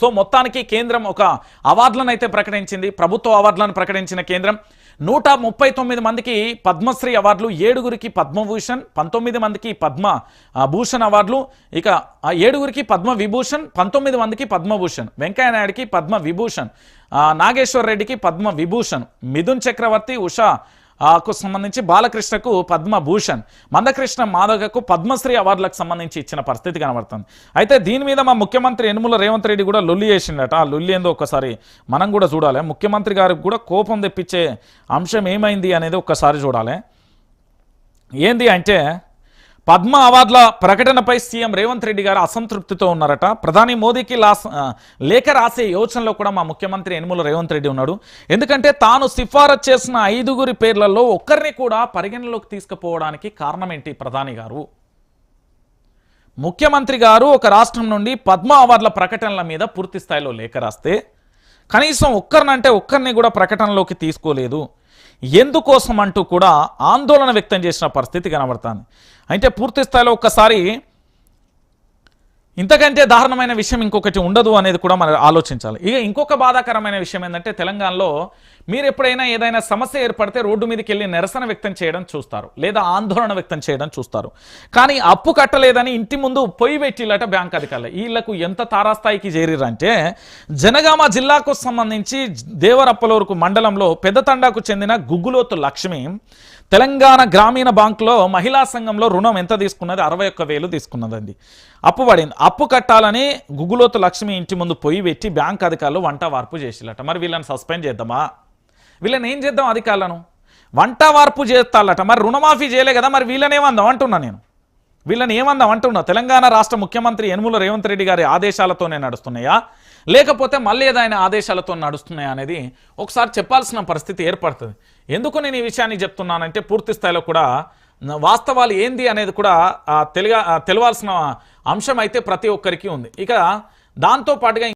So మొత్తానికి కేంద్రం ఒక అవార్డులను అయితే ప్రకటించింది. ప్రభుత్వ అవార్డులను ప్రకటించిన కేంద్రం నూట ముప్పై తొమ్మిది మందికి పద్మశ్రీ అవార్డులు ఏడుగురికి పద్మభూషణ్ పంతొమ్మిది మందికి పద్మ భూషణ్ అవార్డులు. ఇక ఏడుగురికి పద్మ విభూషణ్ పంతొమ్మిది మందికి పద్మభూషణ్. వెంకయ్య నాయుడికి పద్మ విభూషణ్ నాగేశ్వర్ రెడ్డికి పద్మ విభూషణ్ మిథున్ చక్రవర్తి ఉషా కు సంబంధించి బాలకృష్ణకు పద్మభూషణ్ మందకృష్ణ మాధవకు పద్మశ్రీ అవార్డులకు సంబంధించి ఇచ్చిన పరిస్థితి కనబడుతుంది. అయితే దీని మీద మా ముఖ్యమంత్రి యనుమల రేవంత్ రెడ్డి కూడా లొల్లి చేసిండట ఆ లొల్లి ఏందో ఒకసారి మనం కూడా చూడాలి. ముఖ్యమంత్రి గారికి కూడా కోపం తెప్పించే అంశం ఏమైంది అనేది ఒక్కసారి చూడాలి. ఏంది అంటే పద్మ అవార్డుల ప్రకటనపై సీఎం రేవంత్ రెడ్డి గారు అసంతృప్తితో ఉన్నారట. ప్రధాని మోదీకి లాస్ లేఖ రాసే యోచనలో కూడా మా ముఖ్యమంత్రి యనుమల రేవంత్ రెడ్డి ఉన్నాడు. ఎందుకంటే తాను సిఫారసు చేసిన ఐదుగురి పేర్లలో ఒక్కరిని కూడా పరిగణలోకి తీసుకుపోవడానికి కారణం ఏంటి ప్రధాని గారు? ముఖ్యమంత్రి గారు ఒక రాష్ట్రం నుండి పద్మ అవార్డుల ప్రకటనల మీద పూర్తి స్థాయిలో లేఖ రాస్తే కనీసం ఒక్కరినంటే ఒక్కరిని కూడా ప్రకటనలోకి తీసుకోలేదు. ఎందుకోసం అంటూ కూడా ఆందోళన వ్యక్తం చేసిన పరిస్థితి కనబడుతుంది. అయితే పూర్తి స్థాయిలో ఒక్కసారి ఇంతకంటే దారుణమైన విషయం ఇంకొకటి ఉండదు అనేది కూడా మనం ఆలోచించాలి. ఇక ఇంకొక బాధాకరమైన విషయం ఏంటంటే తెలంగాణలో మీరు ఎప్పుడైనా ఏదైనా సమస్య ఏర్పడితే రోడ్డు మీదకి వెళ్ళి నిరసన వ్యక్తం చేయడం చూస్తారు. లేదా ఆందోళన వ్యక్తం చేయడం చూస్తారు. కానీ అప్పు కట్టలేదని ఇంటి ముందు పొయ్యి పెట్టిల్లట బ్యాంక్ అధికారులు. వీళ్ళకు ఎంత తారాస్థాయికి చేరిరంటే జనగామ జిల్లాకు సంబంధించి దేవరప్పలూరుకు మండలంలో పెద్దతండాకు చెందిన గుగ్గులోతు లక్ష్మి తెలంగాణ గ్రామీణ బ్యాంకులో మహిళా సంఘంలో రుణం ఎంత తీసుకున్నది? అరవై ఒక్క వేలు తీసుకున్నదండి. అప్పు పడింది. అప్పు కట్టాలని గుగ్గులోతు లక్ష్మి ఇంటి ముందు పొయ్యి పెట్టి బ్యాంక్ అధికారులు వంట వార్పు చేసిల్లట. మరి వీళ్ళని సస్పెండ్ చేద్దామా? వీళ్ళని ఏం చేద్దాం అధికారులను? వంట వార్పు చేస్తాలట మరి రుణమాఫీ చేయలే కదా మరి వీళ్ళని ఏమందాం అంటున్నా నేను. వీళ్ళని ఏమందాం అంటున్నా? తెలంగాణ రాష్ట్ర ముఖ్యమంత్రి యనుమల రేవంత్ రెడ్డి గారి ఆదేశాలతోనే నడుస్తున్నాయా? లేకపోతే మళ్ళీ ఏదైనా ఆదేశాలతో నడుస్తున్నాయా అనేది ఒకసారి చెప్పాల్సిన పరిస్థితి ఏర్పడుతుంది. ఎందుకు నేను ఈ విషయాన్ని చెప్తున్నానంటే పూర్తి స్థాయిలో కూడా వాస్తవాలు ఏంది అనేది కూడా తెలియ తెలవాల్సిన అంశం అయితే ప్రతి ఒక్కరికి ఉంది. ఇక దాంతో పాటుగా